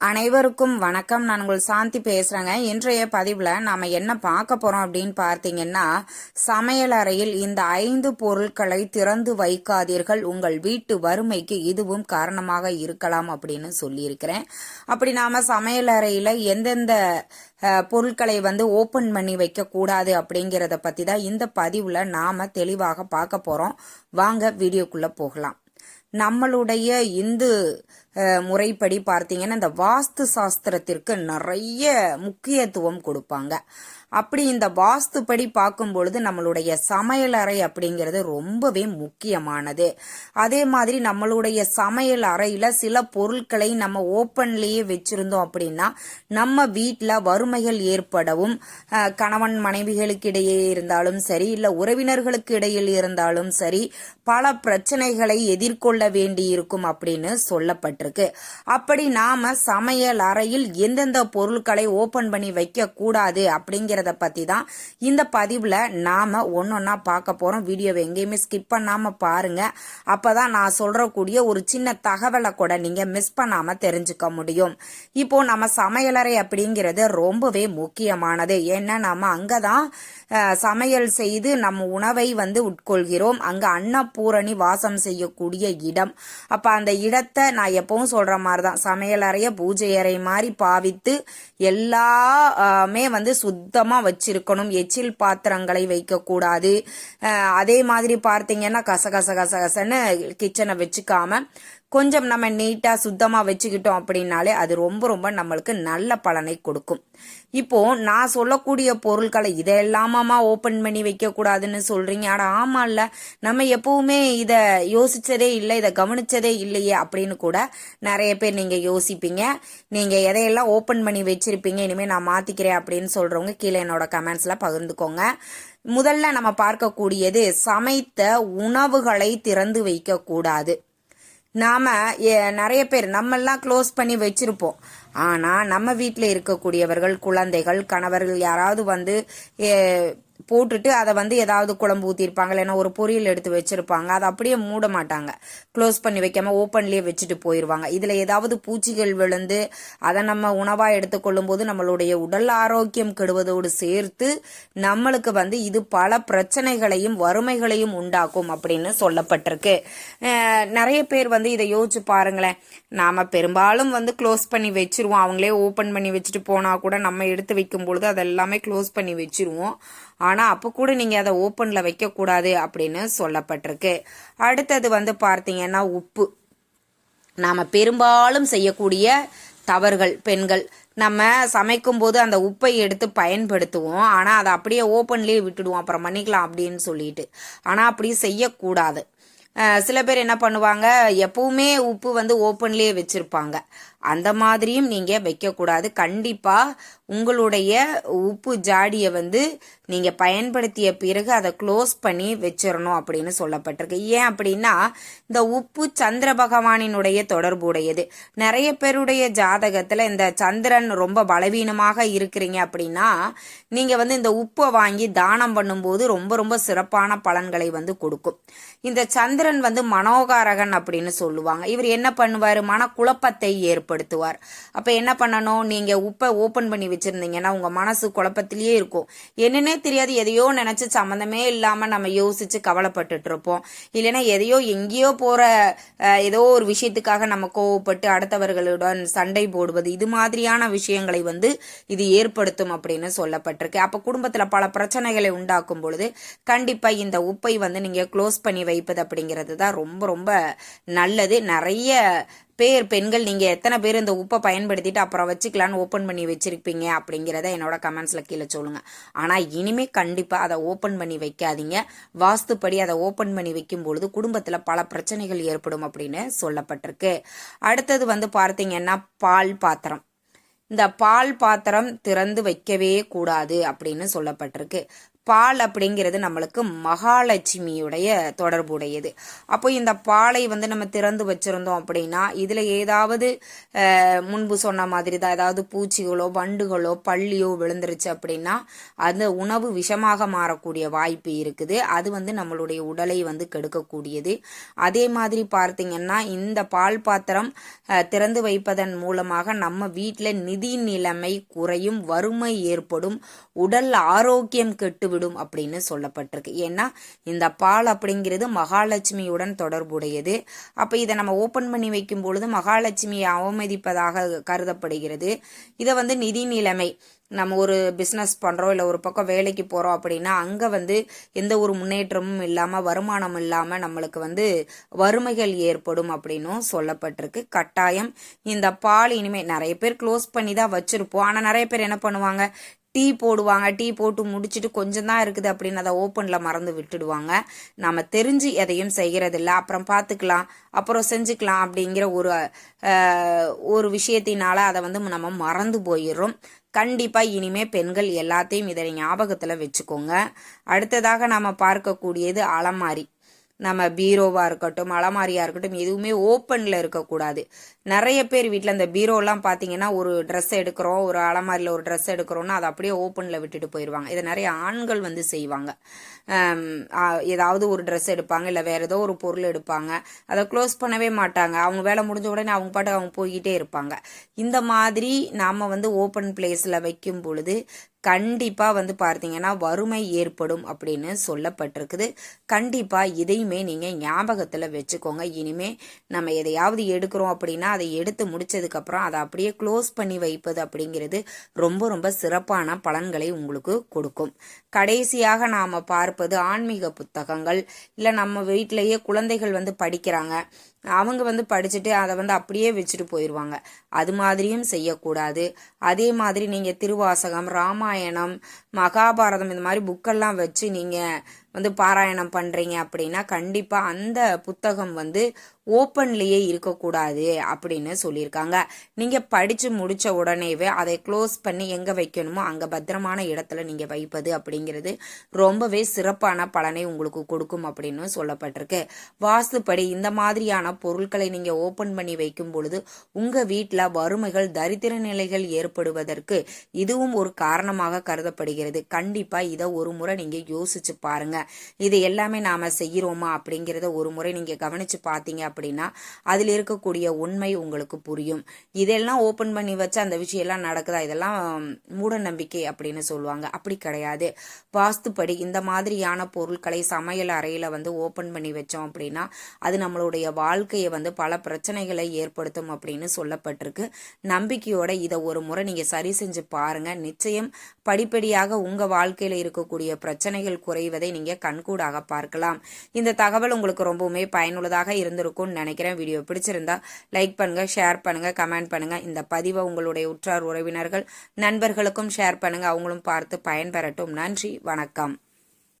அனைவருக்கும் வணக்கம். நான் உங்கள் சாந்தி பேசுறேங்க. இன்றைய பதிவில் நாம என்ன பார்க்க போறோம் அப்படின்னு பார்த்தீங்கன்னா சமையல் அறையில் இந்த ஐந்து பொருட்களை திறந்து வைக்காதீர்கள். உங்கள் வீட்டு வறுமைக்கு இதுவும் காரணமாக இருக்கலாம் அப்படின்னு சொல்லியிருக்கிறேன். அப்படி நாம சமையல் அறையில எந்தெந்த பொருட்களை வந்து ஓபன் பண்ணி வைக்க கூடாது அப்படிங்கிறத பத்தி தான் இந்த பதிவுல நாம தெளிவாக பார்க்க போறோம். வாங்க வீடியோக்குள்ள போகலாம். நம்மளுடைய இந்து முறைப்படி பார்த்தீங்கன்னா இந்த வாஸ்து சாஸ்திரத்திற்கு நிறைய முக்கியத்துவம் கொடுப்பாங்க. அப்படி இந்த வாஸ்துப்படி பார்க்கும் பொழுது நம்மளுடைய சமையல் அறை அப்படிங்கிறது ரொம்பவே முக்கியமானது. அதே மாதிரி நம்மளுடைய சமையல் அறையில சில பொருட்களை நம்ம ஓப்பன்லேயே வச்சிருந்தோம் அப்படின்னா நம்ம வீட்டில் வறுமைகள் ஏற்படவும் கணவன் மனைவிகளுக்கு இடையே இருந்தாலும் சரி இல்லை உறவினர்களுக்கு இடையில் இருந்தாலும் சரி பல பிரச்சனைகளை எதிர்கொள்ள வேண்டியிருக்கும் அப்படின்னு சொல்லப்பட்டிருக்கு. அப்படி நாம சமையல் அறையில் எந்தெந்த பொருட்களை ஓபன் பண்ணி வைக்க கூடாது அப்படிங்கறத பத்தி தான் இந்த பதிவுல நாம ஒன்னொன்னா பார்க்க போறோம். வீடியோவை எங்கேயுமே ஸ்கிப் பண்ணாம பாருங்க. அப்பதான் நான் சொல்றக்கூடிய ஒரு சின்ன தகவலை கூட நீங்க மிஸ் பண்ணாம தெரிஞ்சுக்க முடியும். இப்போ நம்ம சமையலறை அப்படிங்கிறது ரொம்பவே முக்கியமானது. ஏன்னா நாம அங்கதான் சமையல் செய்து நம் உணவை வந்து உட்கொள்கிறோம். அங்கே அன்னப்பூரணி வாசம் செய்யக்கூடிய இடம். அப்போ அந்த இடத்தை நான் எப்பவும் சொல்கிற மாதிரி தான் சமையல் அறைய பூஜை அறை மாதிரி பாவித்து எல்லாமே வந்து சுத்தமாக வச்சிருக்கணும். எச்சில் பாத்திரங்களை வைக்கக்கூடாது. அதே மாதிரி பார்த்தீங்கன்னா கச கச கச கசன்னு கிச்சனை வச்சுக்காம கொஞ்சம் நம்ம நீட்டாக சுத்தமாக வச்சுக்கிட்டோம் அப்படின்னாலே அது ரொம்ப ரொம்ப நம்மளுக்கு நல்ல பலனை கொடுக்கும். இப்போ நான் சொல்லக்கூடிய பொருட்களை இதெல்லாமாமா ஓப்பன் பண்ணி வைக்கக்கூடாதுன்னு சொல்கிறீங்க சொல்றீங்க. ஆமாம் ஆமா இல்ல நம்ம எப்பவுமே இதை யோசிச்சதே இல்லை இதை கவனிச்சதே இல்லையே அப்படின்னு கூட நிறைய பேர் நீங்க யோசிப்பீங்க. நீங்க எதையெல்லாம் ஓப்பன் பண்ணி வச்சிருப்பீங்க இனிமே நான் மாத்திக்கிறேன் அப்படின்னு சொல்றவங்க கீழே என்னோட கமெண்ட்ஸ்ல பகிர்ந்துக்கோங்க. முதல்ல நம்ம பார்க்கக்கூடியது சமைத்த உணவுகளை திறந்து வைக்க கூடாது நாம நிறைய பேர் நம்மெல்லாம் க்ளோஸ் பண்ணி வச்சிருப்போம். ஆனா நம்ம வீட்டில் இருக்கக்கூடியவர்கள் குழந்தைகள் கணவர்கள் யாராவது வந்து போட்டுட்டு அதை வந்து ஏதாவது குழம்பு ஊற்றிருப்பாங்க இல்லைன்னா ஒரு பொரியல் எடுத்து வச்சுருப்பாங்க. அதை அப்படியே மூட மாட்டாங்க. க்ளோஸ் பண்ணி வைக்காமல் ஓப்பன்லேயே வச்சுட்டு போயிடுவாங்க இதில் ஏதாவது பூச்சிகள் விழுந்து அதை நம்ம உணவாக எடுத்துக்கொள்ளும் போது நம்மளுடைய உடல் ஆரோக்கியம் கெடுவதோடு சேர்த்து நம்மளுக்கு வந்து இது பல பிரச்சனைகளையும் வறுமைகளையும் உண்டாக்கும் அப்படின்னு சொல்லப்பட்டிருக்கு. நிறைய பேர் வந்து இதை யோசிச்சு பாருங்களேன். நாம் பெரும்பாலும் வந்து க்ளோஸ் பண்ணி வச்சிருவோம். அவங்களே ஓப்பன் பண்ணி வச்சுட்டு போனால் கூட நம்ம எடுத்து வைக்கும் பொழுது அதெல்லாமே க்ளோஸ் பண்ணி வச்சிருவோம். ஆனால் அப்போ கூட நீங்கள் அதை ஓப்பனில் வைக்கக்கூடாது அப்படின்னு சொல்லப்பட்டிருக்கு. அடுத்தது வந்து பார்த்தீங்கன்னா உப்பு. நாம் பெரும்பாலும் செய்யக்கூடிய தவறுகள் பெண்கள். நம்ம சமைக்கும் போது அந்த உப்பை எடுத்து பயன்படுத்துவோம். ஆனால் அதை அப்படியே ஓப்பன்லேயே விட்டுடுவோம். அப்புறம் பண்ணிக்கலாம் அப்படின்னு சொல்லிட்டு. ஆனால் அப்படி செய்யக்கூடாது. சில பேர் என்ன பண்ணுவாங்க? எப்பவுமே உப்பு வந்து ஓப்பன்லேயே வச்சுருப்பாங்க. அந்த மாதிரியும் நீங்கள் வைக்கக்கூடாது. கண்டிப்பாக உங்களுடைய உப்பு ஜாடியை வந்து நீங்கள் பயன்படுத்திய பிறகு அதை க்ளோஸ் பண்ணி வச்சிடணும் அப்படின்னு சொல்லப்பட்டிருக்கு. ஏன் அப்படின்னா இந்த உப்பு சந்திர பகவானினுடைய தொடர்புடையது. நிறைய பேருடைய ஜாதகத்தில் இந்த சந்திரன் ரொம்ப பலவீனமாக இருக்கிறீங்க அப்படின்னா நீங்கள் வந்து இந்த உப்பை வாங்கி தானம் பண்ணும்போது ரொம்ப ரொம்ப சிறப்பான பலன்களை வந்து கொடுக்கும். இந்த சந்திரன் வந்து மனோகாரகன் அப்படின்னு சொல்லுவாங்க. இவர் என்ன பண்ணுவார்? மனக்குழப்பத்தை ஏற்படுத்துவார் அப்ப என்ன பண்ணணும்? நீங்க உப்பை ஓபன் பண்ணி வச்சிருந்தீங்கன்னா உங்க மனசு குழப்பத்திலேயே இருக்கும். என்னன்னே தெரியாது. எதையோ நினைச்சு சம்மந்தமே இல்லாம நம்ம யோசிச்சு கவலைப்பட்டுட்டு இருப்போம். இல்லைன்னா எதையோ எங்கேயோ போற ஏதோ ஒரு விஷயத்துக்காக நம்ம கோவப்பட்டு அடுத்தவர்களுடன் சண்டை போடுவது இது மாதிரியான விஷயங்களை வந்து இது ஏற்படுத்தும் அப்படின்னு சொல்லப்பட்டிருக்கு. அப்ப குடும்பத்துல பல பிரச்சனைகளை உண்டாக்கும் பொழுது கண்டிப்பா இந்த உப்பை வந்து நீங்க க்ளோஸ் பண்ணி வைப்பது அப்படிங்கிறது தான் ரொம்ப ரொம்ப நல்லது. நிறைய பேர் பெண்கள் நீங்கள் எத்தனை பேர் இந்த உப்பை பயன்படுத்திட்டு அப்புறம் வச்சுக்கலான்னு ஓப்பன் பண்ணி வச்சுருப்பீங்க அப்படிங்கிறத என்னோட கமெண்ட்ஸில் கீழே சொல்லுங்கள் ஆனால் இனிமே கண்டிப்பாக அதை ஓப்பன் பண்ணி வைக்காதீங்க. வாஸ்துப்படி அதை ஓப்பன் பண்ணி வைக்கும் பொழுது பல பிரச்சனைகள் ஏற்படும் அப்படின்னு சொல்லப்பட்டிருக்கு. அடுத்தது வந்து பார்த்தீங்கன்னா பால் பாத்திரம். இந்த பால் பாத்திரம் திறந்து வைக்கவே கூடாது அப்படின்னு சொல்லப்பட்டிருக்கு. பால் அப்படிங்கிறது நம்மளுக்கு மகாலட்சுமியுடைய தொடர்புடையது. அப்போ இந்த பாலை வந்து நம்ம திறந்து வச்சிருந்தோம் அப்படின்னா இதில் ஏதாவது முன்பு சொன்ன மாதிரி தான் ஏதாவது பூச்சிகளோ வண்டுகளோ பள்ளியோ விழுந்துருச்சு அப்படின்னா அந்த உணவு விஷமாக மாறக்கூடிய வாய்ப்பு இருக்குது. அது வந்து நம்மளுடைய உடலை வந்து கெடுக்கக்கூடியது. அதே மாதிரி பார்த்தீங்கன்னா இந்த பால் பாத்திரம் திறந்து வைப்பதன் மூலமாக நம்ம வீட்டில் நிதி நிலைமை குறையும் வறுமை ஏற்படும் உடல் ஆரோக்கியம் கெட்டு கெட்டுவிடும் அப்படின்னு சொல்லப்பட்டிருக்கு. ஏன்னா இந்த பால் அப்படிங்கிறது மகாலட்சுமியுடன் தொடர்புடையது. அப்போ இதை நம்ம ஓப்பன் பண்ணி வைக்கும் பொழுது மகாலட்சுமியை அவமதிப்பதாக கருதப்படுகிறது. இதை வந்து நிதி நிலைமை நம்ம ஒரு பிஸ்னஸ் பண்ணுறோம் இல்லை ஒரு பக்கம் வேலைக்கு போகிறோம் அப்படின்னா அங்கே வந்து எந்த ஒரு முன்னேற்றமும் இல்லாமல் வருமானம் இல்லாமல் நம்மளுக்கு வந்து வறுமைகள் ஏற்படும் அப்படின்னும் சொல்லப்பட்டிருக்கு. கட்டாயம் இந்த பால் இனிமேல் நிறைய பேர் க்ளோஸ் பண்ணி தான் வச்சுருப்போம். ஆனால் நிறைய பேர் என்ன பண்ணுவாங்க? டீ போடுவாங்க. டீ போட்டு முடிச்சுட்டு கொஞ்சம் தான் இருக்குது அப்படின்னு அதை ஓப்பனில் மறந்து விட்டுடுவாங்க. நம்ம தெரிஞ்சு எதையும் செய்கிறதில்ல அப்புறம் பார்த்துக்கலாம். அப்புறம் செஞ்சுக்கலாம் அப்படிங்கிற ஒரு ஒரு விஷயத்தினால அதை வந்து நம்ம மறந்து போயிடுறோம். கண்டிப்பாக இனிமே பெண்கள் எல்லாத்தையும் இதை ஞாபகத்தில் வச்சுக்கோங்க. அடுத்ததாக நம்ம பார்க்கக்கூடியது அலமாரி. நம்ம பீரோவாக இருக்கட்டும் அலமாரியாக இருக்கட்டும் எதுவுமே ஓப்பனில் இருக்கக்கூடாது. நிறைய பேர் வீட்டில் இந்த பீரோலாம் பார்த்தீங்கன்னா ஒரு ட்ரெஸ் எடுக்கிறோம் ஒரு அலமாரியில் ஒரு ட்ரெஸ் எடுக்கிறோம்னா அதை அப்படியே ஓப்பனில் விட்டுட்டு போயிடுவாங்க இதை நிறைய ஆண்கள் வந்து செய்வாங்க. ஏதாவது ஒரு ட்ரெஸ் எடுப்பாங்க இல்லை வேற ஏதோ ஒரு பொருள் எடுப்பாங்க. அதை க்ளோஸ் பண்ணவே மாட்டாங்க. அவங்க வேலை முடிஞ்ச உடனே அவங்க பாட்டு அவங்க போய்கிட்டே இருப்பாங்க. இந்த மாதிரி நாம் வந்து ஓப்பன் பிளேஸில் வைக்கும் பொழுது கண்டிப்பாக வந்து பார்த்தீங்கன்னா வறுமை ஏற்படும் அப்படின்னு சொல்லப்பட்டிருக்குது. கண்டிப்பாக இதையுமே நீங்கள் ஞாபகத்தில் வச்சுக்கோங்க. இனிமே நம்ம எதையாவது எடுக்கிறோம் அப்படின்னா அதை எடுத்து முடிச்சதுக்கப்புறம் அதை அப்படியே க்ளோஸ் பண்ணி வைப்பது அப்படிங்கிறது ரொம்ப ரொம்ப சிறப்பான பலன்களை உங்களுக்கு கொடுக்கும். கடைசியாக நாம் பார்ப்பது ஆன்மீக புத்தகங்கள். இல்லை நம்ம வீட்டிலேயே குழந்தைகள் வந்து படிக்கிறாங்க. அவங்க வந்து படிச்சுட்டு அதை வந்து அப்படியே வச்சுட்டு போயிடுவாங்க அது மாதிரியும் செய்யக்கூடாது. அதே மாதிரி நீங்கள் திருவாசகம் ராமாயணம் மகாபாரதம் இந்த மாதிரி புக்கெல்லாம் வச்சு நீங்கள் வந்து பாராயணம் பண்ணுறீங்க அப்படின்னா கண்டிப்பாக அந்த புத்தகம் வந்து ஓப்பன்லேயே இருக்கக்கூடாது அப்படின்னு சொல்லியிருக்காங்க. நீங்கள் படித்து முடித்த உடனேவே அதை க்ளோஸ் பண்ணி எங்கே வைக்கணுமோ அங்கே பத்திரமான இடத்துல நீங்கள் வைப்பது அப்படிங்கிறது ரொம்பவே சிறப்பான பலனை உங்களுக்கு கொடுக்கும் அப்படின்னு சொல்லப்பட்டிருக்கு. வாஸ்துப்படி இந்த மாதிரியான பொருட்களை நீங்கள் ஓப்பன் பண்ணி வைக்கும் பொழுது உங்கள் வீட்டில் வறுமைகள் தரித்திர நிலைகள் ஏற்படுவதற்கு இதுவும் ஒரு காரணமாக கருதப்படுகிறது. கண்டிப்பாக இதை ஒரு முறை நீங்கள் யோசிச்சு பாருங்க. இது எல்லாமே நாம செய்கிறோமா அப்படிங்கிறத ஒரு முறை நீங்கள் கவனிச்சு பார்த்தீங்க அப்படின்னா அதில் இருக்கக்கூடிய உண்மை உங்களுக்கு புரியும். இதெல்லாம் ஓப்பன் பண்ணி வச்சு அந்த விஷயம் எல்லாம் நடக்குதா? இதெல்லாம் மூட நம்பிக்கை அப்படின்னு சொல்லுவாங்க. அப்படி கிடையாது. வாஸ்துப்படி இந்த மாதிரியான பொருட்களை சமையல் அறையில் வந்து ஓப்பன் பண்ணி வச்சோம் அப்படின்னா அது நம்மளுடைய வாழ்க்கையை வந்து பல பிரச்சனைகளை ஏற்படுத்தும் அப்படின்னு சொல்லப்பட்டிருக்கு. நம்பிக்கையோட இதை ஒரு முறை நீங்கள் சரி செஞ்சு பாருங்க. நிச்சயம் படிப்படியாக உங்கள் வாழ்க்கையில் இருக்கக்கூடிய பிரச்சனைகள் குறைவதை நீங்கள் கண்கூடாக பார்க்கலாம். இந்த தகவல் உங்களுக்கு ரொம்பவுமே பயனுள்ளதாக இருந்திருக்கும்னு நினைக்கிறேன். வீடியோ பிடிச்சிருந்தா லைக் பண்ணுங்க ஷேர் பண்ணுங்க கமெண்ட் பண்ணுங்க. இந்த பதிவை உங்களுடைய உற்றார் உறவினர்கள் நண்பர்களுக்கும் ஷேர் பண்ணுங்க. அவங்களும் பார்த்து பயன்பெறட்டும். நன்றி வணக்கம்.